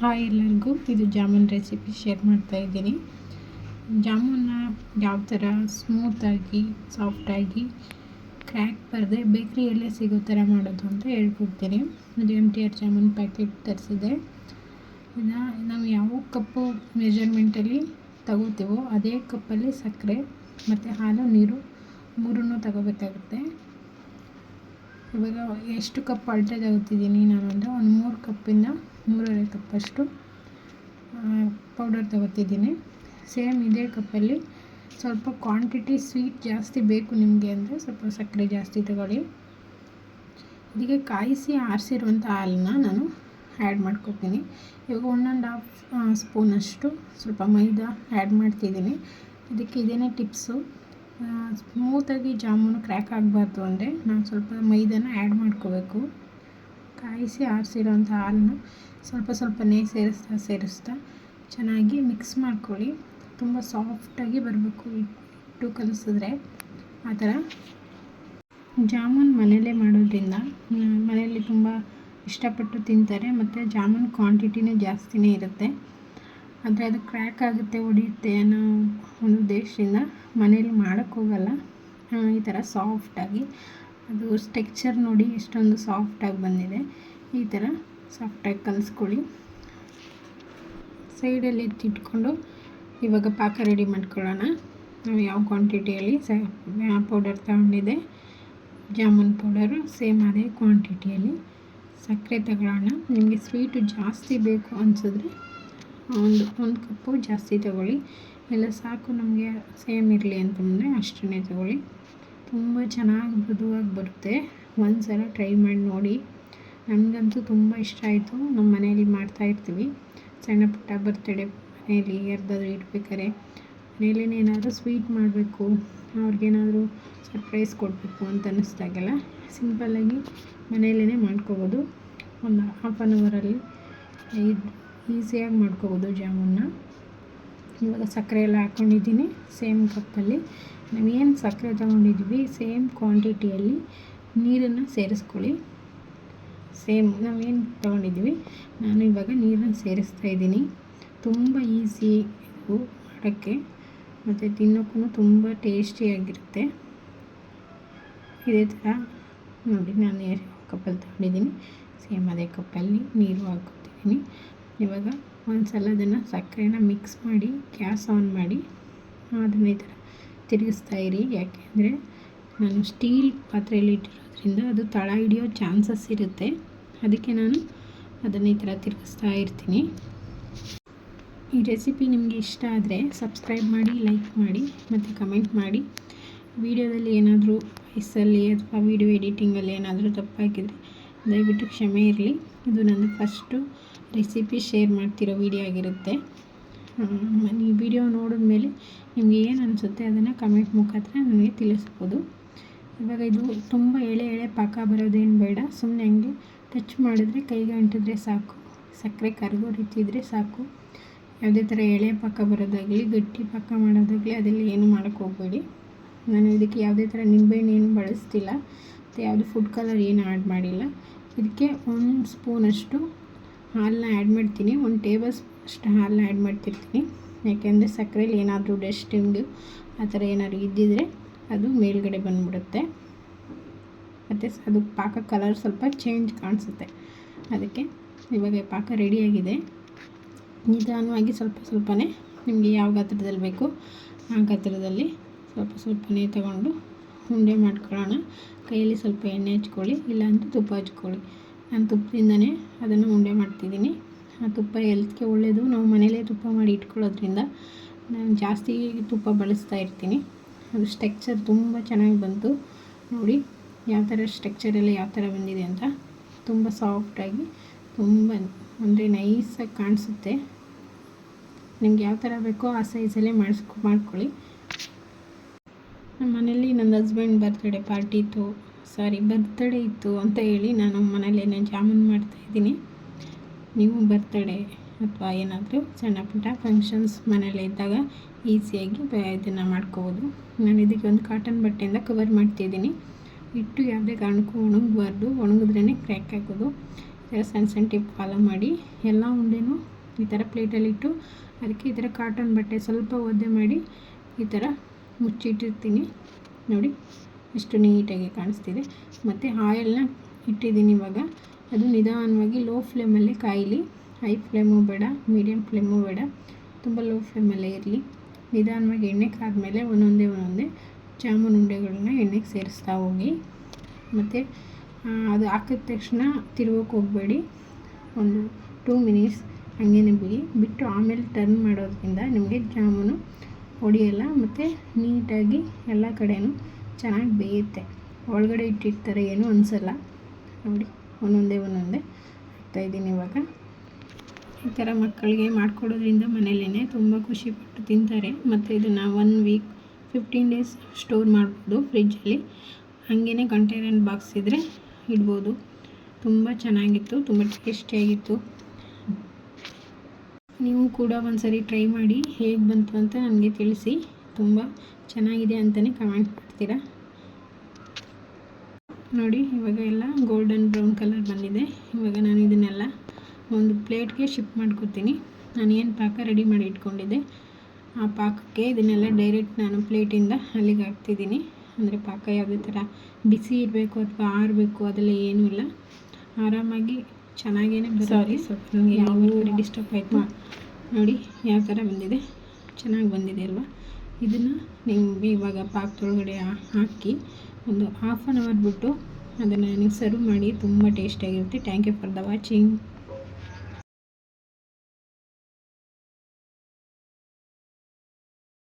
Hi ಎಲ್ಲರಿಗೂ, ಇದು jamun recipe share ಮಾಡ್ತಾ ಇದ್ದೀನಿ. ಜಾಮೂನ್ನ ಯಾವ ಥರ ಸ್ಮೂತಾಗಿ ಸಾಫ್ಟಾಗಿ ಕ್ರ್ಯಾಕ್ ಬರದೆ ಬೇಕ್ರಿಯಲ್ಲೇ ಸಿಗೋ ಥರ ಮಾಡೋದು ಅಂತ ಹೇಳ್ಕೊಡ್ತೀನಿ. ಇದು M T R jamun packet ತರಿಸಿದೆ. ಇದನ್ನು ನಾವು ಯಾವ ಕಪ್ಪು ಮೆಜರ್ಮೆಂಟಲ್ಲಿ ತಗೋತೀವೋ ಅದೇ ಕಪ್ಪಲ್ಲಿ ಸಕ್ಕರೆ, ಮತ್ತು ಹಾಲು, ನೀರು ಮೂರನ್ನು ತಗೋಬೇಕಾಗುತ್ತೆ. ಇವಾಗ ಎಷ್ಟು ಕಪ್ ಅಳತೆ ತಗೋತಿದ್ದೀನಿ ನಾನು ಅಂದರೆ ಒಂದು ಮೂರು ಕಪ್ಪಿಂದ ಮೂರುವರೆ ಕಪ್ಪಷ್ಟು ಪೌಡರ್ ತಗೋತಿದ್ದೀನಿ. ಸೇಮ್ ಇದೇ ಕಪ್ಪಲ್ಲಿ ಸ್ವಲ್ಪ ಕ್ವಾಂಟಿಟಿ ಸ್ವೀಟ್ ಜಾಸ್ತಿ ಬೇಕು ನಿಮಗೆ ಅಂದರೆ ಸ್ವಲ್ಪ ಸಕ್ಕರೆ ಜಾಸ್ತಿ ತಗೊಳ್ಳಿ. ಇದಕ್ಕೆ ಕಾಯಿಸಿ ಆರಿಸಿರುವಂಥ ಹಾಲನ್ನ ನಾನು ಆ್ಯಡ್ ಮಾಡ್ಕೊತೀನಿ. ಇವಾಗ ಒನ್ ಆ್ಯಂಡ್ ಹಾಫ್ ಸ್ಪೂನಷ್ಟು ಸ್ವಲ್ಪ ಮೈದಾ ಆ್ಯಡ್ ಮಾಡ್ತಿದ್ದೀನಿ. ಇದಕ್ಕೆ ಇದೇನೇ ಟಿಪ್ಸು ಸ್ಮೂತಾಗಿ ಜಾಮೂನು ಕ್ರ್ಯಾಕ್ ಆಗಬಾರ್ದು ಅಂದರೆ ನಾನು ಸ್ವಲ್ಪ ಮೈದಾನ ಆ್ಯಡ್ ಮಾಡ್ಕೋಬೇಕು. ಕಾಯಿಸಿ ಆರಿಸಿರೋಂಥ ಹಾಲನ್ನು ಸ್ವಲ್ಪ ಸ್ವಲ್ಪನೇ ಸೇರಿಸ್ತಾ ಸೇರಿಸ್ತಾ ಚೆನ್ನಾಗಿ ಮಿಕ್ಸ್ ಮಾಡ್ಕೊಳ್ಳಿ. ತುಂಬ ಸಾಫ್ಟಾಗಿ ಬರಬೇಕು ಇಟ್ಟು ಕಲಿಸಿದ್ರೆ. ಆ ಥರ ಜಾಮೂನ್ ಮನೆಯಲ್ಲೇ ಮಾಡೋದ್ರಿಂದ, ಮನೆಯಲ್ಲಿ ತುಂಬ ಇಷ್ಟಪಟ್ಟು ತಿಂತಾರೆ, ಮತ್ತು ಜಾಮೂನ್ ಕ್ವಾಂಟಿಟಿನೂ ಜಾಸ್ತಿನೇ ಇರುತ್ತೆ. ಆದರೆ ಅದು ಕ್ರ್ಯಾಕ್ ಆಗುತ್ತೆ ಒಡೆಯುತ್ತೆ ಅನ್ನೋ ಒಂದು ಉದ್ದೇಶದಿಂದ ಮನೇಲಿ ಮಾಡೋಕ್ಕೋಗಲ್ಲ. ಈ ಥರ ಸಾಫ್ಟಾಗಿ ಅದು ಸ್ಟೆಕ್ಚರ್ ನೋಡಿ ಎಷ್ಟೊಂದು ಸಾಫ್ಟಾಗಿ ಬಂದಿದೆ. ಈ ಥರ ಸಾಫ್ಟಾಗಿ ಕಲಿಸ್ಕೊಳ್ಳಿ. ಸೈಡಲ್ಲಿ ಎತ್ತಿಟ್ಕೊಂಡು ಇವಾಗ ಪಾಕ ರೆಡಿ ಮಾಡ್ಕೊಳ್ಳೋಣ. ನಾವು ಯಾವ ಕ್ವಾಂಟಿಟಿಯಲ್ಲಿ ಸ ಪೌಡರ್ ತಗೊಂಡಿದೆ ಜಾಮೂನ್ ಪೌಡರು ಸೇಮ್ ಅದೇ ಕ್ವಾಂಟಿಟಿಯಲ್ಲಿ ಸಕ್ಕರೆ ತಗೊಳ್ಳೋಣ. ನಿಮಗೆ ಸ್ವೀಟು ಜಾಸ್ತಿ ಬೇಕು ಅನಿಸಿದ್ರೆ ಒಂದು ಒಂದು ಕಪ್ಪು ಜಾಸ್ತಿ ತಗೊಳ್ಳಿ. ಇಲ್ಲ ಸಾಕು ನಮಗೆ ಸೇಮ್ ಇರಲಿ ಅಂತಂದರೆ ಅಷ್ಟನ್ನೇ ತಗೊಳ್ಳಿ. ತುಂಬ ಚೆನ್ನಾಗಿ ಮೃದುವಾಗಿ ಬರುತ್ತೆ. ಒಂದು ಸಲ ಟ್ರೈ ಮಾಡಿ ನೋಡಿ. ನನಗಂತೂ ತುಂಬ ಇಷ್ಟ ಆಯಿತು. ನಮ್ಮ ಮನೆಯಲ್ಲಿ ಮಾಡ್ತಾಯಿರ್ತೀವಿ ಸಣ್ಣ ಪುಟ್ಟ ಬರ್ತಡೇ ಮನೆಯಲ್ಲಿ ಯಾರ್ದಾದ್ರೂ ಇಡ್ಬೇಕಾರೆ ಮನೇಲಿ ಏನಾದರೂ ಸ್ವೀಟ್ ಮಾಡಬೇಕು. ಅವ್ರಿಗೇನಾದರೂ ಸರ್ಪ್ರೈಸ್ ಕೊಡಬೇಕು ಅಂತ ಅನ್ನಿಸ್ದಾಗೆಲ್ಲ ಸಿಂಪಲ್ಲಾಗಿ ಮನೆಯಲ್ಲೇ ಮಾಡ್ಕೋಬೋದು. ಒಂದು ಹಾಫ್ ಆನ್ ಅವರಲ್ಲಿ ಇದು ಈಸಿಯಾಗಿ ಮಾಡ್ಕೋಬೋದು ಜಾಮೂನ್ನ ಇವಾಗ ಸಕ್ಕರೆ ಎಲ್ಲ ಹಾಕ್ಕೊಂಡಿದ್ದೀನಿ ಸೇಮ್ ಕಪ್ಪಲ್ಲಿ. ನಾವೇನು ಸಕ್ಕರೆ ತೊಗೊಂಡಿದ್ವಿ ಸೇಮ್ ಕ್ವಾಂಟಿಟಿಯಲ್ಲಿ ನೀರನ್ನು ಸೇರಿಸ್ಕೊಳ್ಳಿ. ಸೇಮ್ ನಾವೇನು ತೊಗೊಂಡಿದ್ವಿ, ನಾನು ಇವಾಗ ನೀರನ್ನು ಸೇರಿಸ್ತಾ ಇದ್ದೀನಿ. ತುಂಬ ಈಸಿ ಇದು ಮಾಡೋಕ್ಕೆ, ಮತ್ತು ತಿನ್ನೋಕ್ಕೂ ತುಂಬ ಟೇಸ್ಟಿಯಾಗಿರುತ್ತೆ ಇದೇ ಥರ ನೋಡಿ, ನಾನು ಕಪ್ಪಲ್ಲಿ ತೊಗೊಂಡಿದ್ದೀನಿ ಸೇಮ್ ಅದೇ ಕಪ್ಪಲ್ಲಿ ನೀರು ಹಾಕೋತಿದ್ದೀನಿ ಇವಾಗ ಒಂದು ಸಲ ಅದನ್ನು ಸಕ್ಕರೆನ ಮಿಕ್ಸ್ ಮಾಡಿ, ಗ್ಯಾಸ್ ಆನ್ ಮಾಡಿ, ಅದನ್ನ ಈ ಥರ ತಿರುಗಿಸ್ತಾ ಇರಿ. ಯಾಕೆಂದರೆ ನಾನು ಸ್ಟೀಲ್ ಪಾತ್ರೆಯಲ್ಲಿ ಇಟ್ಟಿರೋದ್ರಿಂದ ಅದು ತಳ ಹಿಡಿಯೋ ಚಾನ್ಸಸ್ ಇರುತ್ತೆ. ಅದಕ್ಕೆ ನಾನು ಅದನ್ನು ಈ ಥರ ತಿರುಗಿಸ್ತಾ ಇರ್ತೀನಿ. ಈ ರೆಸಿಪಿ ನಿಮಗೆ ಇಷ್ಟ ಆದರೆ ಸಬ್ಸ್ಕ್ರೈಬ್ ಮಾಡಿ ಲೈಕ್ ಮಾಡಿ, ಮತ್ತು ಕಮೆಂಟ್ ಮಾಡಿ. ವಿಡಿಯೋದಲ್ಲಿ ಏನಾದರೂ ವಾಯ್ಸಲ್ಲಿ ಅಥವಾ ವಿಡಿಯೋ ಎಡಿಟಿಂಗಲ್ಲಿ ಏನಾದರೂ ತಪ್ಪಾಗಿದ್ದರೆ ದಯವಿಟ್ಟು ಕ್ಷಮೆ ಇರಲಿ. ಇದು ನನ್ನ ಫಸ್ಟು ರೆಸಿಪಿ ಶೇರ್ ಮಾಡ್ತಿರೋ ವಿಡಿಯೋ ಆಗಿರುತ್ತೆ. ಈ ವಿಡಿಯೋ ನೋಡಿದ ಮೇಲೆ ನಿಮಗೆ ಏನು ಅನಿಸುತ್ತೆ ಅದನ್ನು ಕಮೆಂಟ್ ಮುಖಾಂತರ ನನಗೆ ತಿಳಿಸ್ಬೋದು. ಇವಾಗ ಇದು ತುಂಬ ಎಳೆ ಎಳೆ ಪಾಕ ಬರೋದೇನು ಬೇಡ. ಸುಮ್ಮನೆ ಹಂಗೆ ಟಚ್ ಮಾಡಿದ್ರೆ ಕೈಗೆ ಅಂಟಿದ್ರೆ ಸಾಕು. ಸಕ್ಕರೆ ಕರಗೋ ರೀತಿ ಇದ್ದರೆ ಸಾಕು. ಯಾವುದೇ ಥರ ಎಳೆ ಪಾಕ ಬರೋದಾಗಲಿ, ಗಟ್ಟಿ ಪಾಕ ಮಾಡೋದಾಗಲಿ ಅದೆಲ್ಲ ಏನು ಮಾಡೋಕ್ಕೆ ಹೋಗಬೇಡಿ. ನಾನು ಇದಕ್ಕೆ ಯಾವುದೇ ಥರ ನಿಂಬೆಹಣ್ಣು ಏನು ಬಳಸ್ತಿಲ್ಲ. ಮತ್ತು ಯಾವುದು ಫುಡ್ ಕಲರ್ ಏನು ಆ್ಯಡ್ ಮಾಡಿಲ್ಲ. ಇದಕ್ಕೆ ಒಂದು ಸ್ಪೂನಷ್ಟು ಹಾಲನ್ನ ಆ್ಯಡ್ ಮಾಡ್ತೀನಿ. ಒಂದು ಟೇಬಲ್ ಸ್ಪೂನಷ್ಟು ಹಾಲನ್ನ ಆ್ಯಡ್ ಮಾಡ್ತಿರ್ತೀನಿ. ಯಾಕೆಂದರೆ ಸಕ್ಕರೆಯಲ್ಲಿ ಏನಾದರೂ ಡಸ್ಟಿಂಗು ಆ ಥರ ಏನಾದ್ರು ಇದ್ದಿದ್ರೆ ಅದು ಮೇಲ್ಗಡೆ ಬಂದುಬಿಡುತ್ತೆ. ಮತ್ತು ಅದು ಪಾಕ ಕಲರ್ ಸ್ವಲ್ಪ ಚೇಂಜ್ ಕಾಣಿಸುತ್ತೆ. ಅದಕ್ಕೆ ಇವಾಗ ಪಾಕ ರೆಡಿಯಾಗಿದೆ ನಿಧಾನವಾಗಿ ಸ್ವಲ್ಪ ಸ್ವಲ್ಪನೇ ನಿಮಗೆ ಯಾವ ಗಾತ್ರದಲ್ಲಿ ಬೇಕು ಆ ಗಾತ್ರದಲ್ಲಿ ಸ್ವಲ್ಪ ಸ್ವಲ್ಪನೇ ತಗೊಂಡು ಉಂಡೆ ಮಾಡ್ಕೊಳ್ಳೋಣ. ಕೈಯಲ್ಲಿ ಸ್ವಲ್ಪ ಎಣ್ಣೆ ಹಚ್ಕೊಳ್ಳಿ, ಇಲ್ಲಾಂದರೆ ತುಪ್ಪ ಹಚ್ಕೊಳ್ಳಿ. ನಾನು ತುಪ್ಪದಿಂದನೇ ಅದನ್ನು ಉಂಡೆ ಮಾಡ್ತಿದ್ದೀನಿ. ಆ ತುಪ್ಪ ಹೆಲ್ತ್ಗೆ ಒಳ್ಳೆಯದು ನಾವು ಮನೇಲೇ ತುಪ್ಪ ಮಾಡಿ ಇಟ್ಕೊಳ್ಳೋದ್ರಿಂದ ನಾನು ಜಾಸ್ತಿ ತುಪ್ಪ ಬಳಸ್ತಾ ಇರ್ತೀನಿ. ಅದು ಸ್ಟ್ರಕ್ಚರ್ ತುಂಬ ಚೆನ್ನಾಗಿ ಬಂತು. ನೋಡಿ, ಯಾವ ಥರ ಸ್ಟ್ರಕ್ಚರಲ್ಲಿ ಯಾವ ಥರ ಬಂದಿದೆ ಅಂತ. ತುಂಬ ಸಾಫ್ಟಾಗಿ ತುಂಬ ಅಂದರೆ ನೈಸಾಗಿ ಕಾಣಿಸುತ್ತೆ. ನಿಮ್ಗೆ ಯಾವ ಥರ ಬೇಕೋ ಆ ಸೈಜಲ್ಲೇ ಮಾಡಿಸ್ಕೊ ಮಾಡ್ಕೊಳ್ಳಿ. ನಮ್ಮ ಮನೇಲಿ ನನ್ನ ಹಸ್ಬೆಂಡ್ ಬರ್ತ್ಡೇ ಪಾರ್ಟಿ ಇತ್ತು. ಸಾರಿ ಬರ್ತಡೇ ಇತ್ತು ಅಂತ ಹೇಳಿ ನಾನು ಮನೇಲೇನೆ ಜಾಮೂನ್ ಮಾಡ್ತಾಯಿದ್ದೀನಿ ನೀವು ಬರ್ತಡೇ ಅಥವಾ ಏನಾದರೂ ಸಣ್ಣ ಪುಟ್ಟ ಫಂಕ್ಷನ್ಸ್ ಮನೇಲಿ ಇದ್ದಾಗ ಈಸಿಯಾಗಿ ಇದನ್ನು ಮಾಡ್ಕೋಬೋದು. ನಾನು ಇದಕ್ಕೆ ಒಂದು ಕಾಟನ್ ಬಟ್ಟೆಯಿಂದ ಕವರ್ ಮಾಡ್ತಿದ್ದೀನಿ ಇಟ್ಟು ಯಾವುದೇ ಕಾರಣಕ್ಕೂ ಒಣಗಬಾರ್ದು. ಒಣಗಿದ್ರೇ ಕ್ರ್ಯಾಕ್ ಆಗೋದು. ಈ ಥರ ಸಣ್ಣ ಸಣ್ಣ ಟಿಪ್ ಫಾಲೋ ಮಾಡಿ. ಎಲ್ಲ ಉಂಡೆನೂ ಈ ಥರ ಪ್ಲೇಟಲ್ಲಿಟ್ಟು ಅದಕ್ಕೆ ಈ ಥರ ಕಾಟನ್ ಬಟ್ಟೆ ಸ್ವಲ್ಪ ಒದ್ದೆ ಮಾಡಿ ಈ ಥರ ಮುಚ್ಚಿಟ್ಟಿರ್ತೀನಿ. ನೋಡಿ. ಎಷ್ಟು ನೀಟಾಗಿ ಕಾಣಿಸ್ತಿದೆ. ಮತ್ತು ಆಯಿಲ್ನ ಇಟ್ಟಿದ್ದೀನಿ ಇವಾಗ. ಅದು ನಿಧಾನವಾಗಿ ಲೋ ಫ್ಲೇಮಲ್ಲಿ ಕಾಯಲಿ. ಹೈ ಫ್ಲೇಮು ಬೇಡ ಮೀಡಿಯಮ್ ಫ್ಲೇಮು ಬೇಡ. ತುಂಬ ಲೋ ಫ್ಲೇಮಲ್ಲೇ ಇರಲಿ. ನಿಧಾನವಾಗಿ ಎಣ್ಣೆ ಕಾದ್ಮೇಲೆ ಒಂದೊಂದೇ ಒಂದೊಂದೇ ಜಾಮೂನ್ ಉಂಡೆಗಳನ್ನ ಎಣ್ಣೆಗೆ ಸೇರಿಸ್ತಾ ಹೋಗಿ. ಮತ್ತು ಅದು ಹಾಕಿದ ತಕ್ಷಣ ತಿರುಗೋಕೆ ಹೋಗಬೇಡಿ. ಒಂದು ಟೂ ಮಿನಿಟ್ಸ್ ಹಂಗೆ ಬಿಡಿ. ಬಿಟ್ಟು ಆಮೇಲೆ ಟರ್ನ್ ಮಾಡೋದ್ರಿಂದ ನಿಮಗೆ ಜಾಮೂನು ಹೊಡಿಯಲ್ಲ. ಮತ್ತು ನೀಟಾಗಿ ಎಲ್ಲ ಕಡೆಯೂ ಚೆನ್ನಾಗಿ ಬೇಯುತ್ತೆ. ಒಳಗಡೆ ಇಟ್ಟಿರ್ತಾರೆ ಏನೂ ಅನಿಸಲ್ಲ. ನೋಡಿ, ಒಂದೊಂದೇ ಒಂದೊಂದೇ ಹಾಕ್ತಾಯಿದ್ದೀನಿ ಇವಾಗ. ಈ ಥರ ಮಕ್ಕಳಿಗೆ ಮಾಡಿಕೊಡೋದ್ರಿಂದ ಮನೇಲೇ ತುಂಬ ಖುಷಿಪಟ್ಟು ತಿಂತಾರೆ. ಮತ್ತು ಇದನ್ನು one week fifteen days store ಮಾಡ್ಬೋದು ಫ್ರಿಜ್ಜಲ್ಲಿ ಹಾಗೇ ಕಂಟೈನರ್ ಬಾಕ್ಸ್ ಇದ್ದರೆ ಇಡ್ಬೋದು. ತುಂಬ ಚೆನ್ನಾಗಿತ್ತು, ತುಂಬ ಟೇಸ್ಟಿಯಾಗಿತ್ತು. ನೀವು ಕೂಡ ಒಂದು ಸರಿ ಟ್ರೈ ಮಾಡಿ ಹೇಗೆ ಬಂತು ಅಂತ ನನಗೆ ತಿಳಿಸಿ. ತುಂಬ ಚೆನ್ನಾಗಿದೆ ಅಂತಲೇ ಕಮೆಂಟ್ ಮಾಡ್ತೀರಾ? ನೋಡಿ ಇವಾಗ ಎಲ್ಲ ಗೋಲ್ಡನ್ ಬ್ರೌನ್ ಕಲರ್ ಬಂದಿದೆ. ಇವಾಗ ನಾನು ಇದನ್ನೆಲ್ಲ ಒಂದು ಪ್ಲೇಟ್ಗೆ ಶಿಫ್ಟ್ ಮಾಡ್ಕೊತೀನಿ. ನಾನು ಏನು ಪಾಕ ರೆಡಿ ಮಾಡಿ ಇಟ್ಕೊಂಡಿದ್ದೆ ಆ ಪಾಕಕ್ಕೆ ಇದನ್ನೆಲ್ಲ ಡೈರೆಕ್ಟ್ ನಾನು ಪ್ಲೇಟಿಂದ ಅಲ್ಲಿಗೆ ಹಾಕ್ತಿದ್ದೀನಿ. ಅಂದರೆ ಪಾಕ ಯಾವುದೇ ಥರ ಬಿಸಿ ಇರಬೇಕು ಅಥವಾ ಆರಬೇಕು ಅದೆಲ್ಲ ಏನೂ ಇಲ್ಲ. ಆರಾಮಾಗಿ ಚೆನ್ನಾಗೇನೆ ಸಾರಿ ಸ್ವಲ್ಪ ನನಗೆ ಯಾವ ಡಿಸ್ಟರ್ಬ್ ಆಯಿತು. ನೋಡಿ ಯಾವ ಥರ ಬಂದಿದೆ? ಚೆನ್ನಾಗಿ ಬಂದಿದೆ ಅಲ್ವಾ? ಇದನ್ನು ನೀವು ಇವಾಗ ಪಾಕದೊಳಗಡೆ ಹಾಕಿ ಒಂದು ಹಾಫ್ ಆನ್ ಅವರ್ ಬಿಟ್ಟು ಅದನ್ನು ನೀವು ಸರ್ವ್ ಮಾಡಿ ತುಂಬ ಟೇಸ್ಟಿಯಾಗಿರುತ್ತೆ thank you for the watching